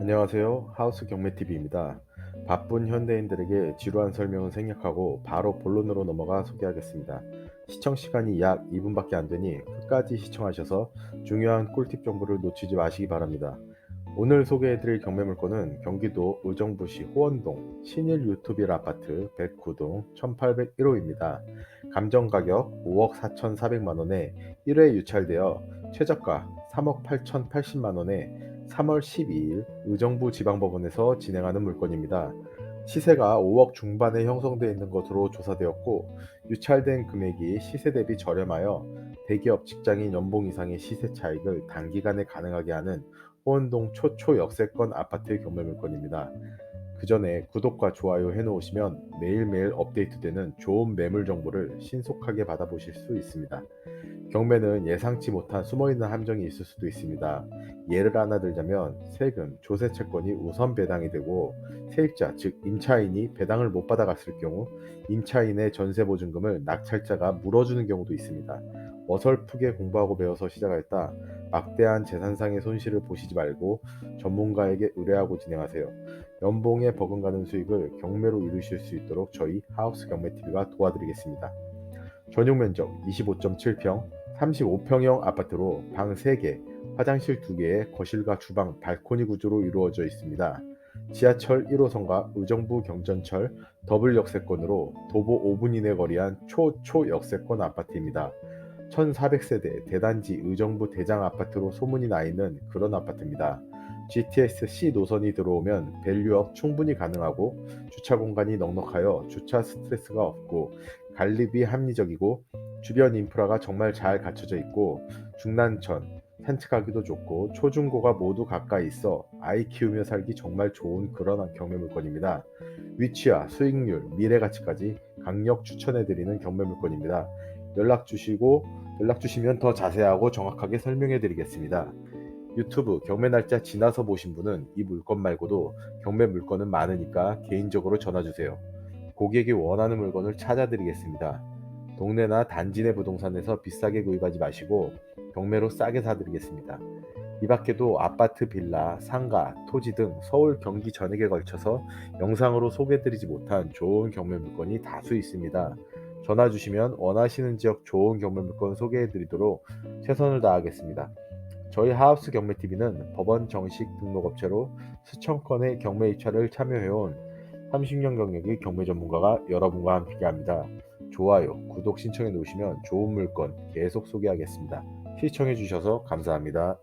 안녕하세요. 하우스 경매TV입니다. 바쁜 현대인들에게 지루한 설명은 생략하고 바로 본론으로 넘어가 소개하겠습니다. 시청 시간이 약 2분밖에 안 되니 끝까지 시청하셔서 중요한 꿀팁 정보를 놓치지 마시기 바랍니다. 오늘 소개해드릴 경매 물건은 경기도 의정부시 호원동 신일 유튜빌 아파트 109동 1801호입니다. 감정 가격 5억 4,400만 원에 1회 유찰되어 최저가 3억 8,080만 원에 3월 12일 의정부 지방법원에서 진행하는 물건입니다. 시세가 5억 중반에 형성되어 있는 것으로 조사되었고 유찰된 금액이 시세 대비 저렴하여 대기업 직장인 연봉 이상의 시세 차익을 단기간에 가능하게 하는 호원동 초초 역세권 아파트 경매 물건입니다. 그 전에 구독과 좋아요 해놓으시면 매일매일 업데이트되는 좋은 매물 정보를 신속하게 받아보실 수 있습니다. 경매는 예상치 못한 숨어있는 함정이 있을 수도 있습니다. 예를 하나 들자면 세금, 조세 채권이 우선 배당이 되고 세입자, 즉 임차인이 배당을 못 받아갔을 경우 임차인의 전세 보증금을 낙찰자가 물어주는 경우도 있습니다. 어설프게 공부하고 배워서 시작하였다. 막대한 재산상의 손실을 보시지 말고 전문가에게 의뢰하고 진행하세요. 연봉에 버금가는 수익을 경매로 이루실 수 있도록 저희 하우스 경매TV가 도와드리겠습니다. 전용 면적 25.7평, 35평형 아파트로 방 3개, 화장실 2개에 거실과 주방, 발코니 구조로 이루어져 있습니다. 지하철 1호선과 의정부 경전철 더블 역세권으로 도보 5분 이내 거리한 초초 역세권 아파트입니다. 1400세대 대단지 의정부 대장 아파트로 소문이 나 있는 그런 아파트입니다. GTS C 노선이 들어오면 밸류업 충분히 가능하고 주차 공간이 넉넉하여 주차 스트레스가 없고 관리비 합리적이고 주변 인프라가 정말 잘 갖춰져 있고 중난천 산책하기도 좋고 초중고가 모두 가까이 있어 아이 키우며 살기 정말 좋은 그런 경매 물건입니다. 위치와 수익률, 미래 가치까지 강력 추천해 드리는 경매 물건입니다. 연락 주시고 연락 주시면 더 자세하고 정확하게 설명해 드리겠습니다. 유튜브 경매 날짜 지나서 보신 분은 이 물건 말고도 경매 물건은 많으니까 개인적으로 전화 주세요. 고객이 원하는 물건을 찾아드리겠습니다. 동네나 단지 내 부동산에서 비싸게 구입하지 마시고 경매로 싸게 사드리겠습니다. 이 밖에도 아파트, 빌라, 상가, 토지 등 서울, 경기 전역에 걸쳐서 영상으로 소개드리지 못한 좋은 경매 물건이 다수 있습니다. 전화 주시면 원하시는 지역 좋은 경매 물건 소개해 드리도록 최선을 다하겠습니다. 저희 하우스 경매TV는 법원 정식 등록업체로 수천 건의 경매 입찰을 참여해온 30년 경력의 경매 전문가가 여러분과 함께합니다. 좋아요, 구독 신청해 놓으시면 좋은 물건 계속 소개하겠습니다. 시청해 주셔서 감사합니다.